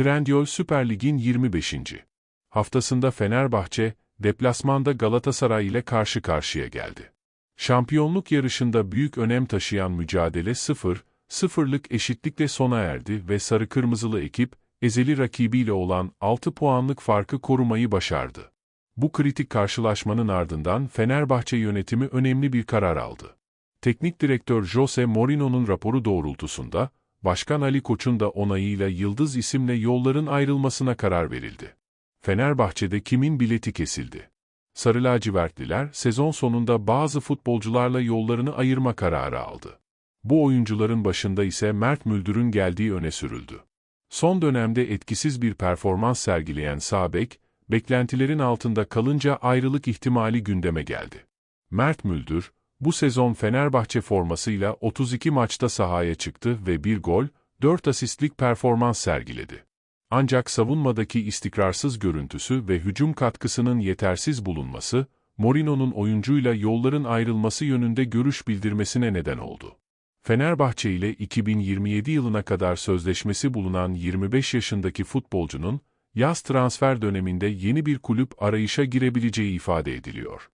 Trendyol Süper Lig'in 25. haftasında Fenerbahçe, deplasmanda Galatasaray ile karşı karşıya geldi. Şampiyonluk yarışında büyük önem taşıyan mücadele 0-0'lık eşitlikle sona erdi ve sarı-kırmızılı ekip, ezeli rakibiyle olan 6 puanlık farkı korumayı başardı. Bu kritik karşılaşmanın ardından Fenerbahçe yönetimi önemli bir karar aldı. Teknik direktör Jose Mourinho'nun raporu doğrultusunda, Başkan Ali Koç'un da onayıyla Yıldız isimle yolların ayrılmasına karar verildi. Fenerbahçe'de kimin bileti kesildi? Sarı lacivertliler sezon sonunda bazı futbolcularla yollarını ayırma kararı aldı. Bu oyuncuların başında ise Mert Müldür'ün geldiği öne sürüldü. Son dönemde etkisiz bir performans sergileyen Sabek, beklentilerin altında kalınca ayrılık ihtimali gündeme geldi. Mert Müldür, bu sezon Fenerbahçe formasıyla 32 maçta sahaya çıktı ve bir gol, 4 asistlik performans sergiledi. Ancak savunmadaki istikrarsız görüntüsü ve hücum katkısının yetersiz bulunması, Mourinho'nun oyuncuyla yolların ayrılması yönünde görüş bildirmesine neden oldu. Fenerbahçe ile 2027 yılına kadar sözleşmesi bulunan 25 yaşındaki futbolcunun, yaz transfer döneminde yeni bir kulüp arayışa girebileceği ifade ediliyor.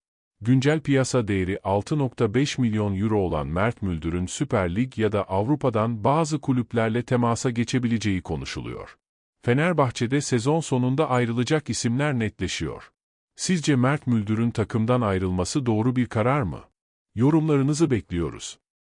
Güncel piyasa değeri 6.5 milyon euro olan Mert Müldür'ün Süper Lig ya da Avrupa'dan bazı kulüplerle temasa geçebileceği konuşuluyor. Fenerbahçe'de sezon sonunda ayrılacak isimler netleşiyor. Sizce Mert Müldür'ün takımdan ayrılması doğru bir karar mı? Yorumlarınızı bekliyoruz.